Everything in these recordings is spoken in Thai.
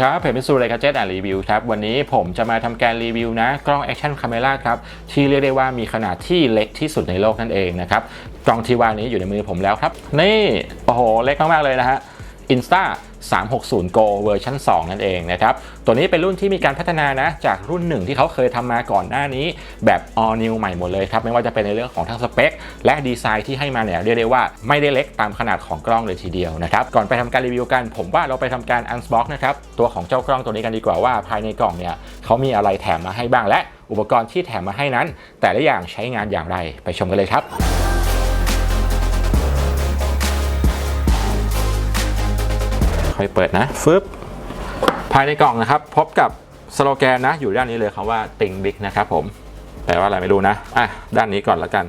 ดีครับ เพจมิสูเลยกาเจ็ตอ่านรีวิวครับ วันนี้ผมจะมาทำการรีวิวนะ กล้องแอคชั่นคาเมราครับ ที่เรียกได้ว่ามีขนาดที่เล็กที่สุดในโลกนั่นเองนะครับ กล้องที่ว่านี้อยู่ในมือผมแล้วครับ นี่ โอ้โห เล็กมาก ๆ เลยนะฮะ Insta 360 Go เวอร์ชัน2 นั่นเองนะครับ ตัวนี้เป็นรุ่นที่มีการพัฒนานะ จากรุ่นหนึ่งที่เขาเคยทำมาก่อนหน้านี้ แบบ all new ใหม่หมดเลยครับ ไม่ว่าจะเป็นในเรื่องของทั้งสเปค และดีไซน์ที่ให้มาเนี่ยเรียกได้ว่าไม่ได้เล็กตามขนาดของกล้องเลยทีเดียวนะครับ ก่อนไปทำการรีวิวกัน ผมว่าเราไปทำการ unbox นะครับ ตัวของเจ้ากล้องตัวนี้กันดีกว่าว่าภายในกล่องเนี่ยเขามีอะไรแถมมาให้บ้างและอุปกรณ์ที่แถมมาให้นั้น แต่ละอย่างใช้งานอย่างไรไปชมกันเลยครับ ค่อยเปิดนะฟึบภายในกล่องนะครับ พบกับสโลแกนนะ อยู่ด้านนี้เลยคำว่าติงบิ๊กนะครับผมแปลว่าอะไรไม่รู้นะอะด้านนี้ก่อนละกัน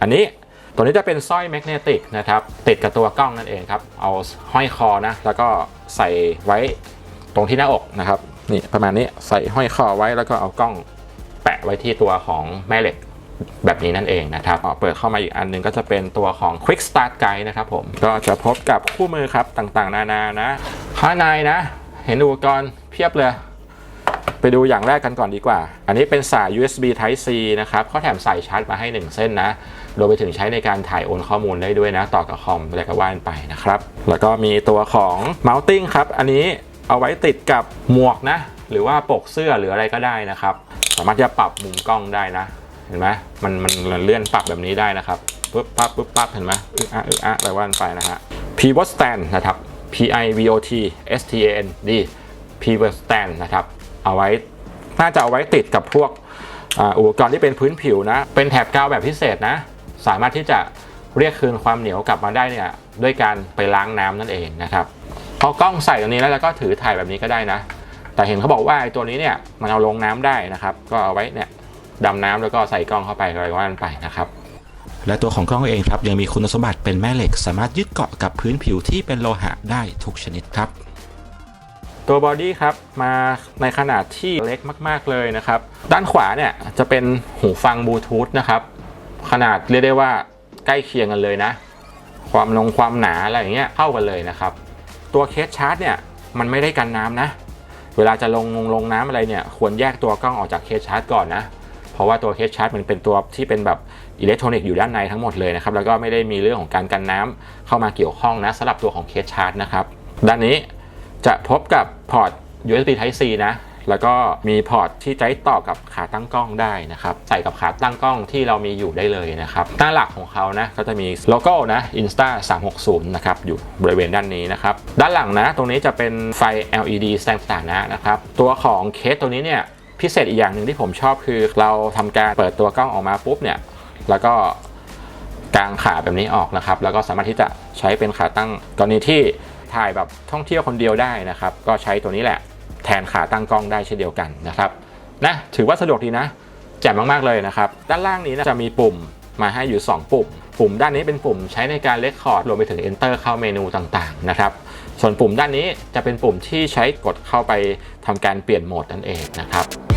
อันนี้ตัวนี้จะเป็นสร้อยแมกเนติกนะครับติดกับตัวกล้องนั่นเองครับเอาห้อยคอนะ แล้วก็ใส่ไว้ตรงที่หน้าอกนะครับนี่ประมาณนี้ใส่ห้อยคอไว้แล้วก็เอากล้องแปะไว้ที่ตัวของแม่เหล็ก แบบนี้นั่นเองนะครับอะเปิดเข้ามาอีกอันหนึงก็จะเป็นตัวของ Quick Start Guide นะครับผมก็จะพบกับคู่มือครับต่างๆ นานานะข้างในนะ เห็นอุปกรณ์เพียบเลย ไปดูอย่างแรกกันก่อนดีกว่า อันนี้เป็นสาย USB Type C นะครับเขาแถมสายชาร์จมาให้ 1 เส้นนะรวมไปถึงใช้ในการถ่ายโอนข้อมูลได้ด้วยนะ ต่อกับคอมอะไรก็ว่านไปนะครับ แล้วก็มีตัวของ Mounting ครับ อันนี้เอาไว้ติดกับหมวกนะ หรือว่าปกเสื้อหรืออะไรก็ได้นะครับ สามารถจะปรับมุมกล้องได้นะ เห็นไหมมันมันเลื่อนปรับแบบนี้ได้นะครับปุ๊บปั๊บปุ๊บปั๊บเห็นไหมอึ๊ะอะอึ๊ะอะอะไรว่านไปนะฮะ pivot stand นะครับ p i v o t s t a n d pivot stand นะครับ เอาไว้น่าจะเอาไว้ติดกับพวกอุปกรณ์ที่เป็นพื้นผิวนะ เป็นแถบกาวแบบพิเศษนะ สามารถที่จะเรียกคืนความเหนียวกลับมาได้เนี่ยด้วยการไปล้างน้ำนั่นเองนะครับพอกล้องใส่ตรงนี้แล้วก็ถือถ่ายแบบนี้ก็ได้นะ แต่เห็นเขาบอกว่าไอ้ตัวนี้เนี่ยมันเอาลงน้ำได้นะครับ ก็เอาไว้เนี่ย ดำน้ำแล้วก็ใส่กล้องเข้าไปอะไรก็ว่ากันไปนะครับและตัวของกล้องเองครับยังมีคุณสมบัติเป็นแม่เหล็ก สามารถยึดเกาะกับพื้นผิวที่เป็นโลหะได้ทุกชนิดครับ ตัวบอดี้ครับมาในขนาดที่เล็กมากๆเลยนะครับ ด้านขวาเนี่ยจะเป็นหูฟังบลูทูธนะครับขนาดเรียกได้ว่าใกล้เคียงกันเลยนะ ความลงความหนาอะไรอย่างเงี้ยเท่ากันเลยนะครับ ตัวเคสชาร์จเนี่ยมันไม่ได้กันน้ำนะ เวลาจะลงลงลงน้ำอะไรเนี่ยควรแยกตัวกล้องออกจากเคสชาร์จก่อนนะ ราะว่าตัวเคสชาร์จมันเป็นตัวที่เป็นแบบอิเล็กทรอนิกส์อยู่ด้านในทั้งหมดเลยนะครับแล้วก็ไม่ได้มีเรื่องของการกันน้ำเข้ามาเกี่ยวข้องนะสำหรับตัวของเคสชาร์จนะครับด้านนี้จะพบกับพอร์ต USB Type C นะแล้วก็มีพอร์ตที่ใช้ต่อกับขาตั้งกล้องได้นะครับ ใส่กับขาตั้งกล้องที่เรามีอยู่ได้เลยนะครับ หน้าหลักของเขานะก็จะมีโลโก้นะ Insta 360 นะครับ อยู่บริเวณด้านนี้นะครับ ด้านหลังนะ ตรงนี้จะเป็นไฟ LED แสดงสถานะนะครับ ตัวของเคสตัวนี้เนี่ย พิเศษอีกอย่างหนึ่งที่ผมชอบคือ เราทำการเปิดตัวกล้องออกมาปุ๊บเนี่ยแล้วก็กางขาแบบนี้ออกนะครับ แล้วก็สามารถที่จะใช้เป็นขาตั้งกรณีที่ถ่ายแบบท่องเที่ยวคนเดียวได้นะครับ ก็ใช้ตัวนี้แหละแทนขาตั้งกล้องได้เช่นเดียวกันนะครับนะถือว่าสะดวกดีนะแจ่มมากๆเลยนะครับ ด้านล่างนี้นะจะมีปุ่มมาให้อยู่ 2 ปุ่ม ปุ่มด้านนี้เป็นปุ่มใช้ในการเลคคอร์ดรวมไปถึง Enter เข้าเมนูต่างๆนะครับส่วนปุ่มด้านนี้จะเป็นปุ่มที่ใช้กดเข้าไปทำการเปลี่ยนโหมดนั่นเองนะครับ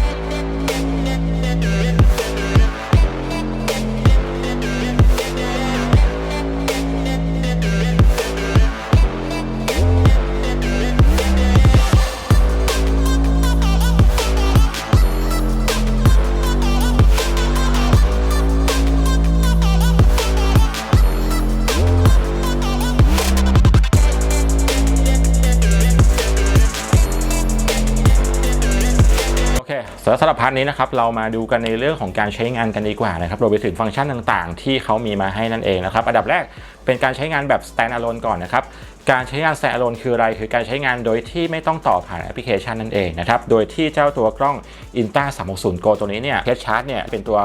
อเคสำหรับพาร์ทนี้นะครับเรามาดูกันในเรื่องของการใช้งานกันดีกว่านะครับรวมไปถึงฟังก์ชันต่างๆ ที่เขามีมาให้นั่นเองนะครับอันดับแรกเป็นการใช้งานแบบ standalone ก่อนนะครับการใช้งาน standalone คืออะไร คือการใช้งานโดยที่ไม่ต้องต่อผ่านแอปพลิเคชันนั่นเองนะครับโดยที่เจ้าตัวกล้อง Insta 360 Go ตัวนี้เนี่ย Head Chart เนี่ยเป็นตัว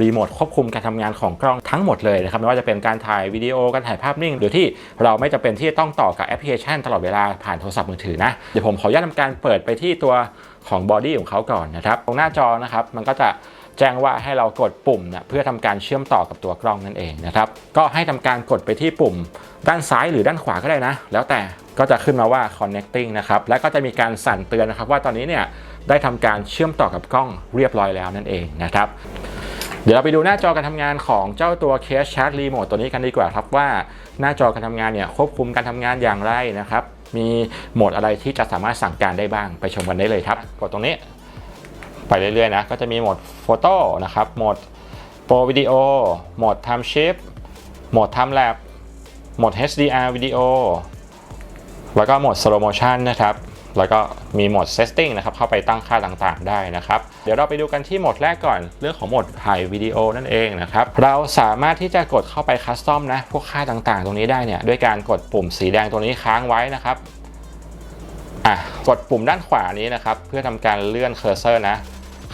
รีโมทควบคุมการทำงานของกล้องทั้งหมดเลยนะครับไม่ว่าจะเป็นการถ่ายวิดีโอการถ่ายภาพนิ่ง โดยที่เราไม่จำเป็นที่จะต้องต่อกับแอปพลิเคชัน ตลอดเวลาผ่านโทรศัพท์มือถือนะเดี๋ยวผมขออนุญาตทำการเปิดไปที่ตัว ของบอดี้ของเขาก่อนนะครับ ตรงหน้าจอนะครับมันก็จะแจ้งว่าให้เรากดปุ่มนะเพื่อทำการเชื่อมต่อกับตัวกล้องนั่นเองนะครับ ก็ให้ทำการกดไปที่ปุ่ม ด้านซ้ายหรือด้านขวาก็ได้นะ แล้วแต่ก็จะขึ้นมาว่า connecting นะครับ และก็จะมีการสั่นเตือนนะครับ ว่าตอนนี้เนี่ยได้ทำการเชื่อมต่อกับกล้องเรียบร้อยแล้วนั่นเองนะครับ เดี๋ยวเราไปดูหน้าจอการทำงานของเจ้าตัว Case Chat Remote ตัวนี้กันดีกว่าครับว่าหน้าจอการทำงานเนี่ยควบคุมการทำงานอย่างไรนะครับ มีโหมดอะไรที่จะสามารถสั่งการได้บ้างไปชมกันได้เลยครับ กดตรงนี้ ไปเรื่อยๆนะ ก็จะมีโหมดโฟโต้นะครับโหมดโปรวิดีโอโหมดทำชิปโหมดทำแลบโหมด HDR วิดีโอแล้วก็โหมด Slow Motion นะครับ แล้วก็มีโหมด Setting นะครับเข้าไปตั้งค่าต่างๆ ได้นะครับ เดี๋ยวเราไปดูกันที่โหมดแรกก่อน เรื่องของโหมดถ่ายวิดีโอนั่นเองนะครับ เราสามารถที่จะกดเข้าไปคัสตอมนะพวกค่าต่างๆ ตรงนี้ได้เนี่ยด้วยการกดปุ่มสีแดงตรงนี้ค้างไว้นะครับอะกดปุ่มด้านขวานี้นะครับเพื่อทำการเลื่อนเคอร์เซอร์นะ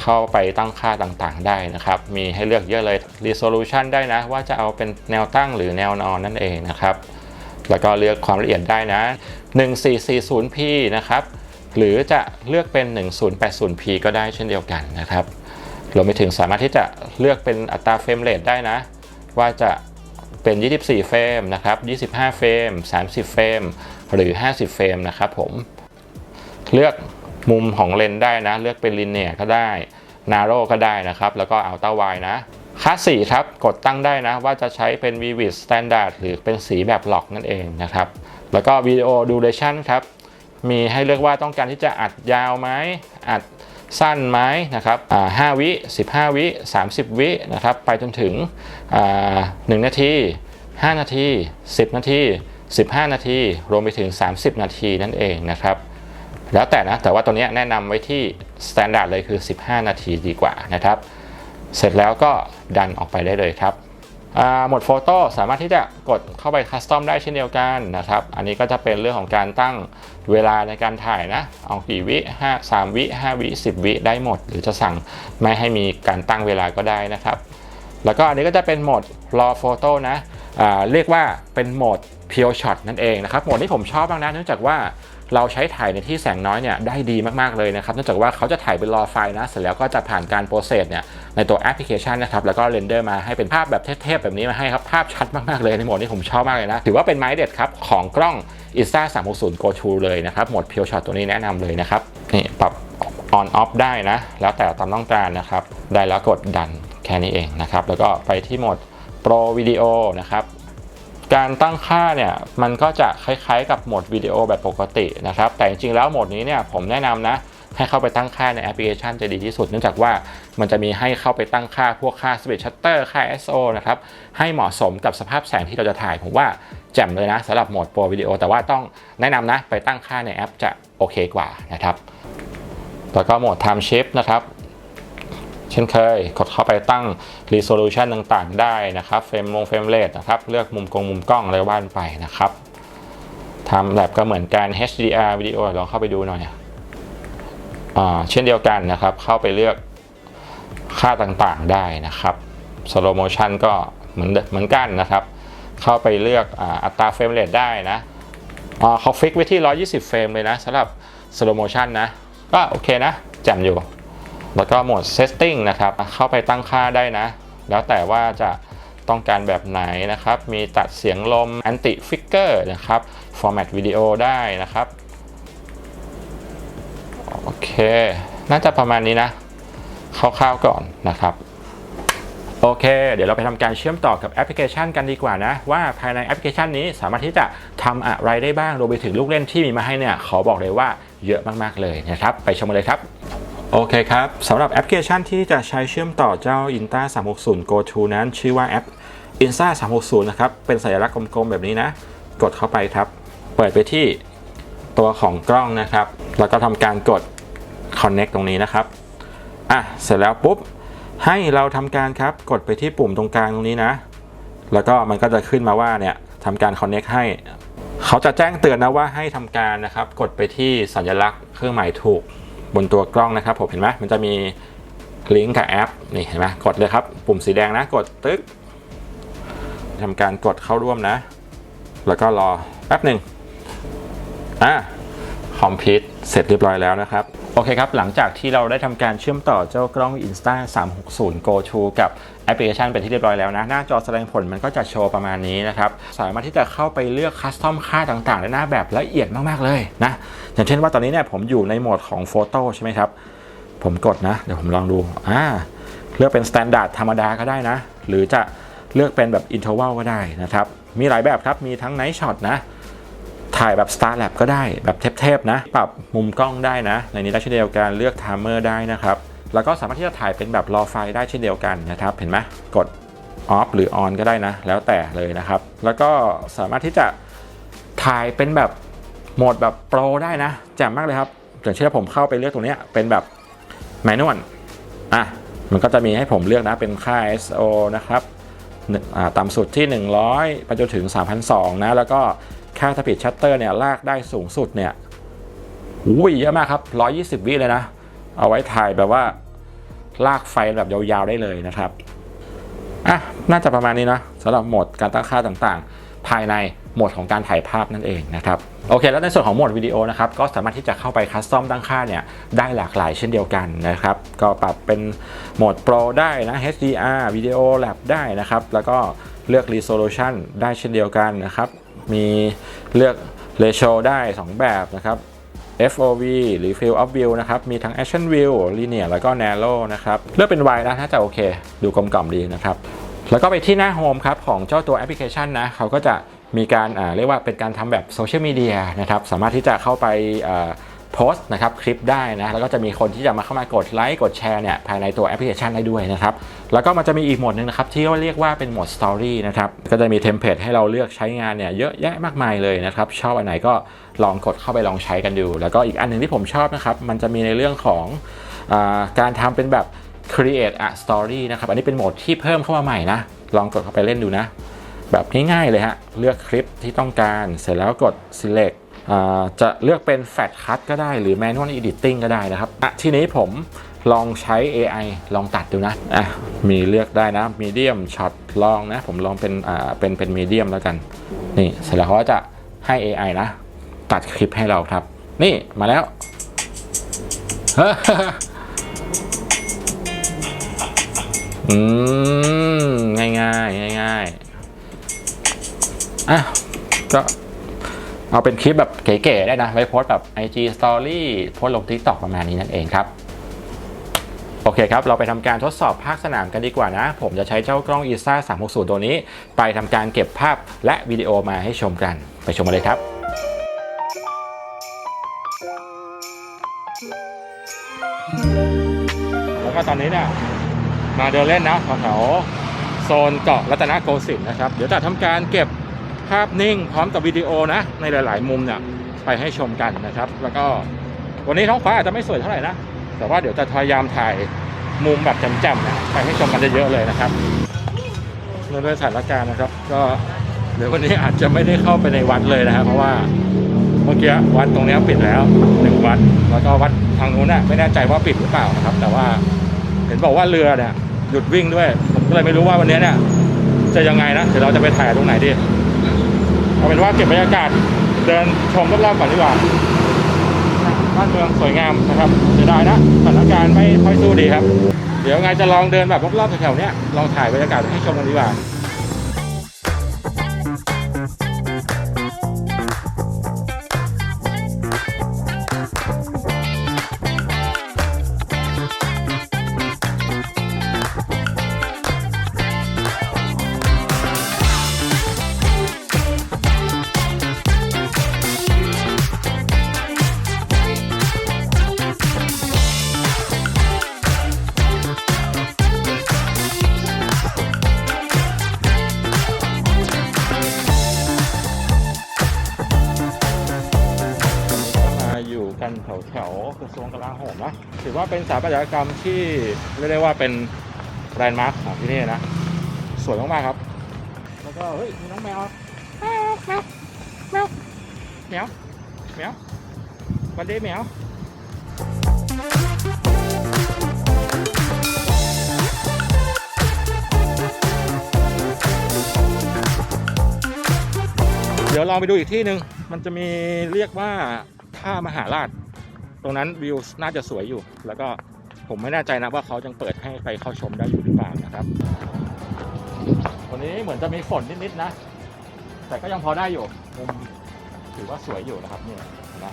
เข้าไปตั้งค่าต่างๆ ได้นะครับ มีให้เลือกเยอะเลย resolution ได้นะ ว่าจะเอาเป็นแนวตั้งหรือแนวนอนนั่นเองนะครับ แล้วก็เลือกความละเอียดได้นะ 1440p นะครับหรือจะเลือกเป็น 1080p ก็ได้เช่นเดียวกันนะครับรวมไปถึงสามารถที่จะเลือกเป็นอัตราเฟรมเรทได้นะ ว่าจะเป็น 24 เฟรมนะครับ 25 เฟรม 30 เฟรม หรือ 50 เฟรมนะครับผม เลือกมุมของเลนได้นะ เลือกเป็นลินเนียก็ได้ นาโรก็ได้นะครับ แล้วก็อัลต a าไวนะ ค่าสีครับกดตั้งได้นะว่าจะใช้เป็น Vivid Standard หรือเป็นสีแบบหลอกนั่นเองนะครับ แล้วก็วิดีโอ Duration ครับมีให้เลือกว่าต้องการที่จะอัดยาวไหมอัดสั้นไหมนะครับอ่า5วิ 15 วิ 30 วินะครับไปจนถึง 1 นาที 5 นาที 10 นาที 15 นาที รวมไปถึง 30 นาทีนั่นเองนะครับ แล้วแต่นะ แต่ว่าตัวนี้แนะนำไว้ที่ standard เลยคือ 15 นาทีดีกว่านะครับ เสร็จแล้วก็ดันออกไปได้เลยครับโหมดโฟโต้สามารถที่จะกดเข้าไปคัสตอมได้เช่นเดียวกันนะครับ อันนี้ก็จะเป็นเรื่องของการตั้งเวลาในการถ่ายนะ เอากี่วิ5 3 วิ 5 วิ 10 วิได้หมด หรือจะสั่งไม่ให้มีการตั้งเวลาก็ได้นะครับ แล้วก็อันนี้ก็จะเป็นโหมด raw photo นะเรียกว่าเป็นโหมด pure shot นั่นเองนะครับ โหมดที่ผมชอบมากนะเนื่องจากว่า เราใช้ถ่ายในที่แสงน้อยเนี่ยได้ดีมากๆเลยนะครับเนื่องจากว่าเขาจะถ่ายเป็น raw ไฟล์นะเสร็จแล้วก็จะผ่านการโปรเซสเนี่ยในตัวแอปพลิเคชันนะครับแล้วก็เรนเดอร์มาให้เป็นภาพแบบเทพๆแบบนี้มาให้ครับภาพชัดมากๆเลยในโหมดนี้ผมชอบมากเลยนะถือว่าเป็นไม้เด็ดครับของกล้อง Insta 360 Go 2เลยนะครับโหมด pure shot ตัวนี้แนะนำเลยนะครับนี่ปรับ on off ได้นะ แล้วแต่ตามต้องการนะครับ ได้แล้วกดดันแค่นี้เองนะครับ แล้วก็ไปที่โหมด Pro Video นะครับ การตั้งค่าเนี่ยมันก็จะคล้ายๆ กับโหมดวิดีโอแบบปกตินะครับ แต่จริงๆแล้วโหมดนี้เนี่ยผมแนะนำนะให้เข้าไปตั้งค่าในแอปพลิเคชันจะดีที่สุด เนื่องจากว่ามันจะมีให้เข้าไปตั้งค่าพวกค่า speed shutter ค่า ISO นะครับ ให้เหมาะสมกับสภาพแสงที่เราจะถ่าย ผมว่าแจ่มเลยนะสำหรับโหมด Pro Video แต่ว่าต้องแนะนำนะ ไปตั้งค่าในแอปจะโอเคกว่านะครับ แล้วก็โหมด Time Shift นะครับ เช่นเคย กดเข้าไปตั้ง resolution ต่างๆ ได้นะครับเฟรมลงเฟรมเรทนะครับ เลือกมุมกลงมุมกล้องอะไรว่านไปนะครับทำแบบก็เหมือนกัน HDR วิดีโอลองเข้าไปดูหน่อยอ่าเช่นเดียวกันนะครับ เข้าไปเลือกค่าต่างๆได้นะครับ slow motion ก็เหมือนเหมือนกันนะครับ เข้าไปเลือกอ,อัตราเฟรมเรทได้นะเขาฟิกไว้ที่ 120 เฟรมเลยนะสำหรับ slow motion นะ ก็โอเคนะแจ่มอยู่ แล้วก็โหมด setting นะครับ เข้าไปตั้งค่าได้นะ แล้วแต่ว่าจะต้องการแบบไหนนะครับ มีตัดเสียงลม anti flicker นะครับ format วิดีโอได้นะครับ โอเค น่าจะประมาณนี้นะคร่าวๆก่อนนะครับโอเค เดี๋ยวเราไปทำการเชื่อมต่อกับแอปพลิเคชันกันดีกว่านะ ว่าภายในแอปพลิเคชันนี้สามารถที่จะทำอะไรได้บ้างรวมไปถึงลูกเล่นที่มีมาให้เนี่ยขอบอกเลยว่าเยอะมากๆเลยนะครับ ไปชมกันเลยครับ โอเคครับสำหรับแอปพลิเคชันที่จะใช้เชื่อมต่อเจ้า Inta 360 Go To นั้น ชื่อว่าแอป Insta 360 นะครับ เป็นสัญลักษณ์กลมๆ แบบนี้นะ กดเข้าไปครับ เปิดไปที่ตัวของกล้องนะครับ แล้วก็ทำการกด Connect ตรงนี้นะครับ อะ เสร็จแล้วปุ๊บ ให้เราทำการครับ กดไปที่ปุ่มตรงกลางตรงนี้นะ แล้วก็มันก็จะขึ้นมาว่าเนี่ยทำการ Connect ให้ เขาจะแจ้งเตือนนะว่าให้ทำการนะครับ กดไปที่สัญลักษณ์เครื่องหมายถูก บนตัวกล้องนะครับผมเห็นไหมมันจะมีลิงก์กับแอปนี่เห็นไหมกดเลยครับ ปุ่มสีแดงนะ กดตึ๊กทำการกดเข้าร่วมนะ แล้วก็รอแป๊บหนึ่งอะคอมพิว เสร็จเรียบร้อยแล้วนะครับ โอเคครับ หลังจากที่เราได้ทำการเชื่อมต่อเจ้ากล้อง Insta 360 Go To กับแอปพลิเคชันเป็นที่เรียบร้อยแล้วนะ หน้าจอแสดงผลมันก็จะโชว์ประมาณนี้นะครับ สามารถที่จะเข้าไปเลือกคัสตอมค่าต่างๆได้หน้าแบบละเอียดมาก ๆ เลยนะ อย่างเช่นว่าตอนนี้เนี่ยผมอยู่ในโหมดของโฟโต้ใช่ไหมครับ ผมกดนะ เดี๋ยวผมลองดูอ่าเลือกเป็นสแตนดาร์ดธรรมดาก็ได้นะ หรือจะเลือกเป็นแบบอินเทอร์วัลก็ได้นะครับ มีหลายแบบครับ มีทั้งไนท์ช็อตนะ ถ่ายแบบ Star Lab ก็ได้แบบเทพๆนะ ปรับมุมกล้องได้นะ ในนี้ได้เช่นเดียวกันเลือก timer ได้นะครับ แล้วก็สามารถที่จะถ่ายเป็นแบบรอไฟได้เช่นเดียวกันนะครับ เห็นไหมกด off หรือ on ก็ได้นะ แล้วแต่เลยนะครับ แล้วก็สามารถที่จะถ่ายเป็นแบบโหมดแบบโปรได้นะแจ่มมากเลยครับอย่างเช่นผมเข้าไปเลือกตรงนี้เป็นแบบแมนนวลอะมันก็จะมีให้ผมเลือกนะเป็นค่า ISO นะครับหนึ่งต่ำสุดที่ 100 ไปจนถึง3,200นะ แล้วก็ ค่าสปีดชัตเตอร์เนี่ยลากได้สูงสุดเนี่ยอุ้ยเยอะมากครับ 120 วิเลยนะ เอาไว้ถ่ายแบบว่าลากไฟแบบยาวๆได้เลยนะครับอะน่าจะประมาณนี้นะสำหรับโหมดการตั้งค่าต่างๆ ภายในโหมดของการถ่ายภาพนั่นเองนะครับโอเค แล้วในส่วนของโหมดวิดีโอนะครับก็สามารถที่จะเข้าไปคัสตอมตั้งค่าเนี่ยได้หลากหลายเช่นเดียวกันนะครับ ก็ปรับเป็นโหมด Pro ได้นะ HDR Video Lab ได้นะครับ แล้วก็เลือก Resolution ได้เช่นเดียวกันนะครับ มีเลือก Ratio ได้ 2 แบบนะครับ FOV หรือ Field of View นะครับ มีทั้ง Action View Linear แล้วก็ Narrow นะครับ เลือกเป็น Y นะถ้าจะโอเค ดูกลมกล่อมดีนะครับ แล้วก็ไปที่หน้าโฮมครับ ของเจ้าตัวแอปพลิเคชันนะ เขาก็จะมีการเรียกว่าเป็นการทำแบบโซเชียลมีเดียนะครับ สามารถที่จะเข้าไป โพสต์นะครับคลิปได้นะแล้วก็จะมีคนที่จะมาเข้ามากดไลค์กดแชร์เนี่ยภายในตัวแอปพลิเคชันได้ด้วยนะครับแล้วก็มันจะมีอีกหมดหนึ่งนะครับที่เรียกว่าเป็นโหมด Story นะครับก็จะมีเทมเพลตให้เราเลือกใช้งานเนี่ยเยอะแยะมากมายเลยนะครับชอบอันไหนก็ลองกดเข้าไปลองใช้กันดู แล้วก็อีกอันหนึ่งที่ผมชอบนะครับมันจะมีในเรื่องของอการทำเป็นแบบ create a story นะครับอันนี้เป็นโหมดที่เพิ่มเข้ามาใหม่นะลองกดเข้าไปเล่นดูนะ แบบง่ายๆเลยฮะเลือกคลิปที่ต้องการเสร็จแล้วกด select จะเลือกเป็น fat cut ก็ได้หรือ manual editing ก็ได้นะครับอะทีนี้ผมลองใช้ AI ลองตัดดูนะอะมีเลือกได้นะ medium shot ลองนะ ผมลองเป็นอ่าเป็นเป็น medium แล้วกัน นี่เสร็จแล้วเขาจะให้ AI นะ ตัดคลิปให้เราครับ นี่มาแล้วอืมง่ายง่ายง่ายง่ายๆอะก็ เอาเป็นคลิปแบบเก๋ๆได้นะ ไว้โพสแบบ IG Story โพสลง TikTok ประมาณนี้นั่นเองครับ โอเคครับ เราไปทำการทดสอบภาคสนามกันดีกว่านะ ผมจะใช้เจ้ากล้อง ISA 360 ตัวนี้ ไปทำการเก็บภาพและวิดีโอมาให้ชมกัน ไปชมกันเลยครับแล้วก็ตอนนี้เนี่ยมาเดินเล่นนะแถวโซนเกาะรัตนโกสินทร์นะครับ เดี๋ยวจะทำการเก็บ ภาพนิ่งพร้อมกับวิดีโอนะในหลาย ๆ มุมเนี่ยไปให้ชมกันนะครับ แล้วก็วันนี้ท้องฟ้าอาจจะไม่สวยเท่าไหร่นะ แต่ว่าเดี๋ยวจะพยายามถ่ายมุมแบบจ่มๆนะไปให้ชมกันเยอะๆเลยนะครับในเรื่องสถานการณ์นะครับ ก็เดี๋ยววันนี้อาจจะไม่ได้เข้าไปในวัดเลยนะครับ เพราะว่าเมื่อกี้วัดตรงนี้ปิดแล้วหนึ่งวัด แล้วก็วัดทางนู้นน่ะไม่แน่ใจว่าปิดหรือเปล่านะครับ แต่ว่าเห็นบอกว่าเรือเนี่ยหยุดวิ่งด้วย ผมก็เลยไม่รู้ว่าวันนี้เนี่ยจะยังไงนะเดี๋ยวเราจะไปถ่ายตรงไหนดี เอาเป็นว่าเก็บบรรยากาศเดินชมรอบๆก่อนดีกว่าบ้านเมืองสวยงามนะครับเสียดายนะสถานการณ์ไม่ค่อยสู้ดีครับ เดี๋ยวไงจะลองเดินแบบรอบๆแถวๆนี้ลองถ่ายบรรยากาศให้ชมกันดีกว่า ถาเป็นสถาปัตยกรรมที่เรียกได้ว่าเป็นแลนด์มาร์คของที่นี่นะ สวยมากๆครับ แล้วก็เฮ้ยมีน้องแมวแมวแมวแมวแมวแมววันเดย์แมวเดี๋ยวลองไปดูอีกที่หนึ่ง มันจะมีเรียกว่าท่ามหาราช ตรงนั้นวิวน่าจะสวยอยู่ แล้วก็ผมไม่แน่ใจนะว่าเขายังเปิดให้ไปเข้าชมได้อยู่หรือเปล่านะครับ วันนี้เหมือนจะมีฝนนิดๆนะ แต่ก็ยังพอได้อยู่มุมถือว่าสวยอยู่นะครับเนี่ยนะ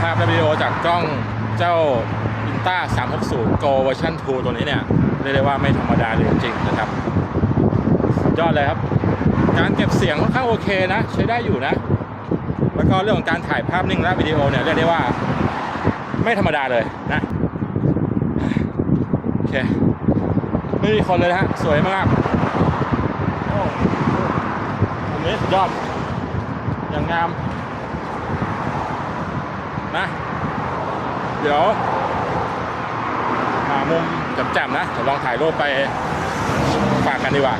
ภาพและวิดีโอจากกล้องเจ้า i n t a 360 Go เวอร์ชัน2ตัวนี้เนี่ยเรียกได้ว่าไม่ธรรมดาเลยจริงๆนะครับ ยอดเลยครับ การเก็บเสียงค่อนข้างโอเคนะ ใช้ได้อยู่นะ แล้วก็เรื่องของการถ่ายภาพนิ่งและวิดีโอเนี่ยเรียกได้ว่า ไม่ธรรมดาเลยนะโอเคไม่มีคนเลยนะฮะสวยมากโอ้ตรงนี้สุดยอดอย่างงาม นะ เดี๋ยวหามุมแจ่มๆนะเดี๋ยวลองถ่ายรูปไปฝากกันดีกว่า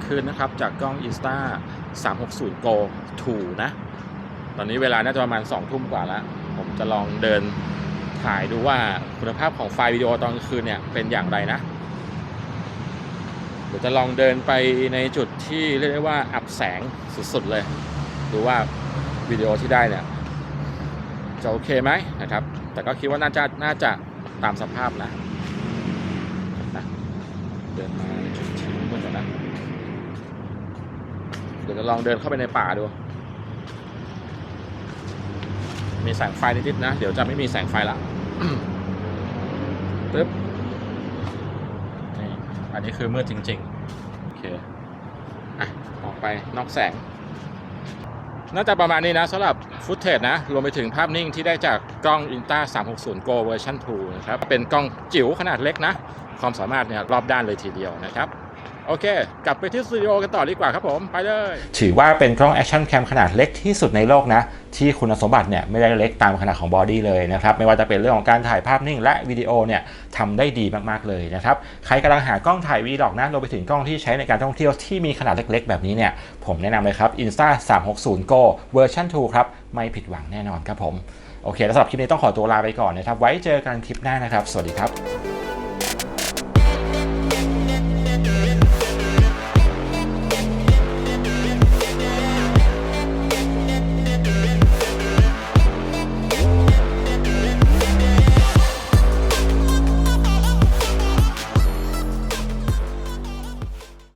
างคืนนะครับ จากกล้อง Insta 360 Go 2 นะ ตอนนี้เวลาน่าจะประมาณ 2 ทุ่มกว่าแล้ว ผมจะลองเดินถ่ายดูว่าคุณภาพของไฟล์วิดีโอตอนกลางคืนเนี่ยเป็นอย่างไรนะ เดี๋ยวจะลองเดินไปในจุดที่เรียกได้ว่าอับแสงสุดๆเลย ดูว่าวิดีโอที่ได้เนี่ยจะโอเคไหมนะครับ แต่ก็คิดว่าน่าจะน่าจะตามสภาพนะ เดินมา ดี๋ยวจะลองเดินเข้าไปในป่าดู มีแสงไฟนิดๆนะ เดี๋ยวจะไม่มีแสงไฟละปึ๊บนี่อันนี้คือมืดจริงๆ โอเค อะ ออกไปนอกแสง น่าจะประมาณนี้นะสำหรับฟุตเทจนะ รวมไปถึงภาพนิ่งที่ได้จากกล้อง Insta 360 Go เวอร์ชัน2นะครับ เป็นกล้องจิ๋วขนาดเล็กนะ ความสามารถเนี่ยรอบด้านเลยทีเดียวนะครับ โอเค กลับไปที่สตูดิโอกันต่อดีกว่าครับผม ไปเลย ถือว่าเป็นกล้องแอคชั่นแคมขนาดเล็กที่สุดในโลกนะ ที่คุณสมบัติเนี่ยไม่ได้เล็กตามขนาดของบอดี้เลยนะครับ ไม่ว่าจะเป็นเรื่องของการถ่ายภาพนิ่งและวิดีโอเนี่ยทำได้ดีมากๆเลยนะครับ ใครกำลังหากล้องถ่ายวีล็อกนะรวมไปถึงกล้องที่ใช้ในการท่องเที่ยวที่มีขนาดเล็กๆ แบบนี้เนี่ยผมแนะนำเลยครับ Insta 360 Go เวอร์ชัน2ครับไม่ผิดหวังแน่นอนครับผมโอเคแล้วสำหรับคลิปนี้ต้องขอตัวลาไปก่อนนะครับไว้เจอกันคลิปหน้านะครับ สวัสดีครับ